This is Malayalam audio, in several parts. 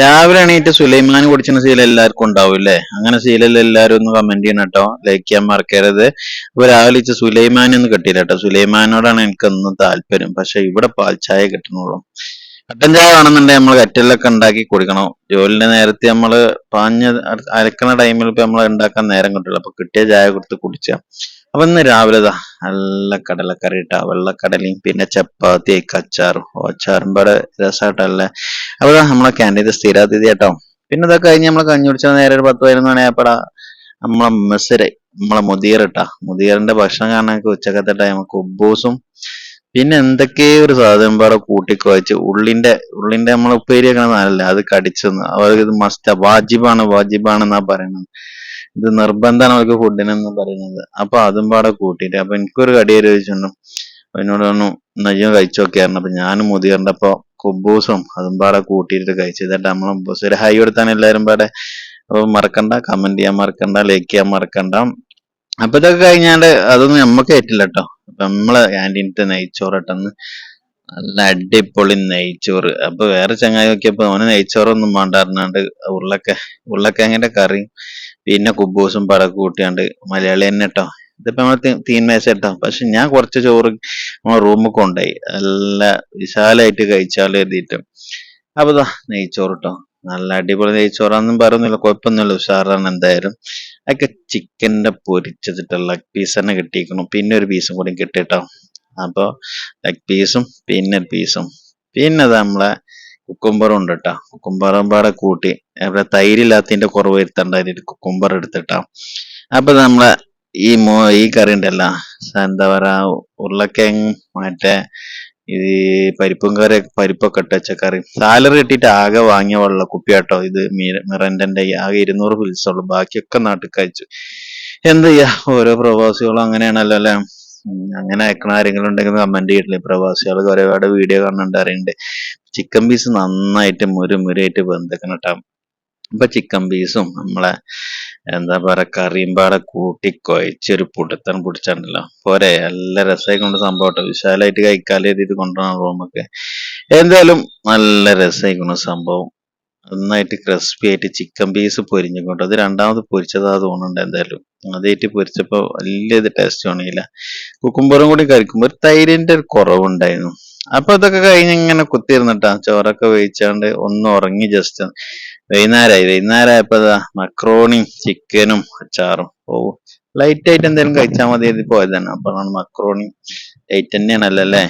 രാവിലെ എണീറ്റ് സുലൈമാൻ കുടിച്ചിന് ശീലം എല്ലാവർക്കും ഉണ്ടാവും അല്ലേ അങ്ങനെ ശീലം എല്ലാവരും ഒന്ന് കമന്റ് ചെയ്യണം കേട്ടോ ലൈക്ക് ചെയ്യാൻ മറക്കരുത്. അപ്പൊ രാവിലെ ഇച്ച സുലൈമാൻ ഒന്നും കിട്ടിയില്ല കേട്ടോ സുലൈമാനോടാണ് എനിക്ക് ഒന്ന് താല്പര്യം. പക്ഷെ ഇവിടെ പാൽ ചായ കിട്ടണുള്ളൂ കട്ടൻ ചായ വേണമെന്നുണ്ടെങ്കിൽ നമ്മൾ കറ്റലിലൊക്കെ ഉണ്ടാക്കി കുടിക്കണം. ജോലിന്റെ നേരത്തെ നമ്മൾ പാഞ്ഞ് അരക്കണ ടൈമിൽ ഇപ്പൊ നമ്മൾ ഉണ്ടാക്കാൻ നേരം കിട്ടില്ല അപ്പൊ കിട്ടിയ ചായ കൊടുത്ത് കുടിച്ച. അപ്പൊ ഇന്ന് രാവിലെ ദാ നല്ല കടലക്കറി ഇട്ടാ. വെള്ളക്കടലയും പിന്നെ ചപ്പാത്തി അച്ചാറും. അച്ചാറും പാടെ രസമായിട്ടല്ലേ അപ്പൊ നമ്മളെ ക്യാന്റീന്റെ സ്ഥിരാതിഥി കേട്ടോ പിന്നെ ഇതൊക്കെ കഴിഞ്ഞ് നമ്മളെ കഞ്ഞി കുടിച്ച നേരെ ഒരു പത്ത് പതിനൊന്ന് മണിയായപ്പോഴാ നമ്മളെ മെസ്സിരെ നമ്മളെ മുതിയർ ഇട്ടാ. മുതിയറിന്റെ ഭക്ഷണം കാരണം ഉച്ചക്കത്തെ ടൈം കുബൂസും പിന്നെ എന്തൊക്കെയോ ഒരു സാധനം പാടെ കൂട്ടിക്കുഴച്ച് ഉള്ളിന്റെ ഉള്ളിന്റെ നമ്മളെ ഉപ്പേരി വെക്കണ അത് കടിച്ചെന്ന്. അവർക്ക് ഇത് മസ്റ്റാ. വാജിബാണ് വാജിബാണെന്നാ പറയുന്നത്. ഇത് നിർബന്ധമാണ് അവർക്ക് ഫുഡിനെന്ന് പറയുന്നത്. അപ്പൊ അതും പാടെ കൂട്ടിയിട്ട് അപ്പൊ എനിക്കൊരു കടി ചോദിച്ചിട്ടുണ്ടോ എന്നോട് പറഞ്ഞു നയ്യോ കഴിച്ചു നോക്കിയായിരുന്നു അപ്പൊ ഞാനും മുതിർന്നപ്പോ കുബൂസും അതും പാടെ കൂട്ടിയിട്ട് കഴിച്ചു. എന്നിട്ട് നമ്മളെ ഒരു ഹൈ കൊടുത്താണ് എല്ലാവരും പാടെ. അപ്പൊ മറക്കണ്ട കമന്റ് ചെയ്യാൻ മറക്കണ്ട ലൈക്ക് ചെയ്യാൻ മറക്കണ്ട. അപ്പൊ ഇതൊക്കെ കഴിഞ്ഞാണ്ട് അതൊന്നും നമ്മക്ക് ഏറ്റില്ല കേട്ടോ അപ്പൊ നമ്മളെ ക്യാന്റീനത്തെ നെയ്ച്ചോറട്ടെന്ന് നല്ല അടിപൊളി നെയ്ച്ചോറ്. അപ്പൊ വേറെ ചങ്ങായി നോക്കിയപ്പോ അവന് നെയ്ച്ചോറൊന്നും വേണ്ടായിരുന്നാണ്ട് ഉരുളക്ക ഉരുളക്കിഴങ്ങിന്റെ കറിയും പിന്നെ കുബൂസും പടക്ക് കൂട്ടിയാണ്ട് മലയാളി തന്നെ കേട്ടോ ഇതിപ്പോ നമ്മൾ തീന്മേശ കേട്ടോ പക്ഷെ ഞാൻ കുറച്ച് ചോറ് നമ്മളെ റൂമിൽ കൊണ്ടുപോയി നല്ല വിശാലായിട്ട് കഴിച്ചാൽ എഴുതിയിട്ട്. അപ്പൊ നെയ്ച്ചോറ് കേട്ടോ നല്ല അടിപൊളി നെയ്ച്ചോറാന്നും പറയുന്നില്ല. കുഴപ്പമൊന്നുമില്ല. ഉഷാറാണ് എന്തായാലും. അതൊക്കെ ചിക്കന്റെ ലെഗ് പീസ് തന്നെ കിട്ടിയിരിക്കണം പിന്നെ ഒരു പീസും കൂടി കിട്ടിട്ടോ അപ്പോൾ ലെഗ് പീസും പിന്നെ പീസും പിന്നെ അത് നമ്മളെ കുക്കുംബറും ഉണ്ട് കേട്ടോ കുക്കുംബറും പാടെ കൂട്ടി. അവിടെ തൈരില്ലാത്തതിന്റെ കുറവ് വരുത്തണ്ടായിട്ട് കുക്കുംബർ എടുത്തിട്ടാ. അപ്പൊ നമ്മളെ ഈ മോ ഈ കറി ഉണ്ടല്ലോ. എന്താ പറയാ ഉരുളക്കിഴങ്ങ് മറ്റേ ഇത് പരിപ്പും കറി പരിപ്പൊക്കെ ഇട്ട് വെച്ച കറി. സാലറി കിട്ടിയിട്ട് ആകെ വാങ്ങിയ വെള്ള കുപ്പിയാട്ടോ ഇത് മിറന്റെ ആകെ ഇരുന്നൂറ് ഫിൽസ് ഉള്ളു. ബാക്കിയൊക്കെ നാട്ടിൽ കഴിച്ചു. എന്ത് ചെയ്യാ? ഓരോ പ്രവാസികളും അങ്ങനെയാണല്ലോ അല്ലെ? അങ്ങനെ അയക്കണ ആരെങ്കിലും ഉണ്ടെങ്കിൽ കമന്റ് ചെയ്തിട്ടില്ലേ പ്രവാസികൾ ഒരുപാട് വീഡിയോ കാണുന്നുണ്ട് അറിയണ്ട്. ചിക്കൻ പീസ് നന്നായിട്ട് മുരു മുരയായിട്ട് വെന്തക്കണം കേട്ടോ അപ്പൊ ചിക്കൻ പീസും നമ്മളെ എന്താ പറയാ കറിയും പാടെ കൂട്ടി കുഴച്ചൊരു പുടുത്തൻ പിടിച്ചിട്ടുണ്ടല്ലോ പോരെ നല്ല രസമായി കൊണ്ട് സംഭവം കേട്ടോ വിശാലായിട്ട് കഴിക്കാലേ ഇത് കൊണ്ടുപോകണം റൂമൊക്കെ. എന്തായാലും നല്ല കൊണ്ട് സംഭവം. നന്നായിട്ട് ക്രിസ്പി ആയിട്ട് ചിക്കൻ പീസ് പൊരിഞ്ഞുകൊണ്ട് അത് രണ്ടാമത് പൊരിച്ചതാ തോന്നുന്നുണ്ട് എന്തായാലും. അതായിട്ട് പൊരിച്ചപ്പോ വലിയ ഇത് ടേസ്റ്റ് തോന്നിയില്ല കുക്കുംബറും കൂടി കഴിക്കുമ്പോൾ ഒരു തൈരിന്റെ ഒരു കുറവുണ്ടായിരുന്നു. അപ്പൊ ഇതൊക്കെ കഴിഞ്ഞ് ഇങ്ങനെ കുത്തിയിരുന്നിട്ടാ ചോറൊക്കെ വേവിച്ചാണ്ട് ഒന്ന് ഉറങ്ങി ജസ്റ്റ് വൈകുന്നേരമായി വൈകുന്നേരമായപ്പോ മക്രോണിയും ചിക്കനും അച്ചാറും ഓ ലൈറ്റ് ആയിട്ട് എന്തെങ്കിലും കഴിച്ചാൽ മതി ഇത് പോയതാണ് അപ്പോഴാണ് മക്രോണി ലൈറ്റ് തന്നെയാണല്ലോ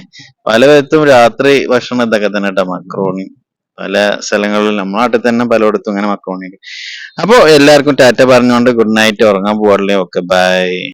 പല വിധത്തും രാത്രി ഭക്ഷണം ഇതൊക്കെ തന്നെ കേട്ടോ മക്രോണി പല സ്ഥലങ്ങളിലും നമ്മുടെ നാട്ടിൽ തന്നെ പലയിടത്തും ഇങ്ങനെ മക്രോണി അപ്പോ എല്ലാവർക്കും ടാറ്റ പറഞ്ഞുകൊണ്ട് ഗുഡ് നൈറ്റ് ഉറങ്ങാൻ പോകാറില്ലേ ഓക്കെ ബൈ